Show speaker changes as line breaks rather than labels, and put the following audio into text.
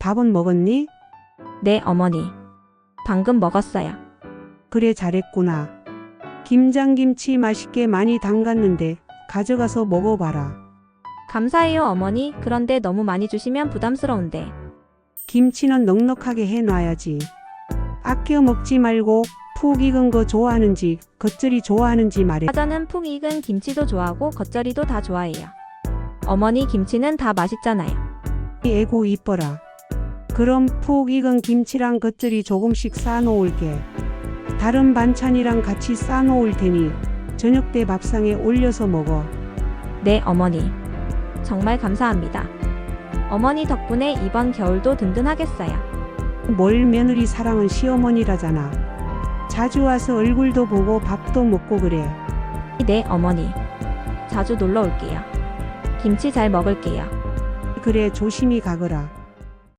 밥은 먹었니?
네, 어머니. 방금 먹었어요.
그래 잘했구나. 김장김치 맛있게 많이 담갔는데 가져가서 먹어봐라.
감사해요, 어머니. 그런데 너무 많이 주시면 부담스러운데.
김치는 넉넉하게 해놔야지. 아껴 먹지 말고 푹 익은 거 좋아하는지 겉절이 좋아하는지 말해.
사자는 푹 익은 김치도 좋아하고 겉절이도 다 좋아해요. 어머니 김치는 다 맛있잖아요.
애고 이뻐라. 그럼 푹 익은 김치랑 겉절이 조금씩 싸놓을게. 다른 반찬이랑 같이 싸놓을 테니 저녁 때 밥상에 올려서 먹어.
네, 어머니. 정말 감사합니다. 어머니 덕분에 이번 겨울도 든든하겠어요.
뭘 며느리 사랑은 시어머니라잖아. 자주 와서 얼굴도 보고 밥도 먹고 그래.
네, 어머니. 자주 놀러 올게요. 김치 잘 먹을게요.
그래 조심히 가거라.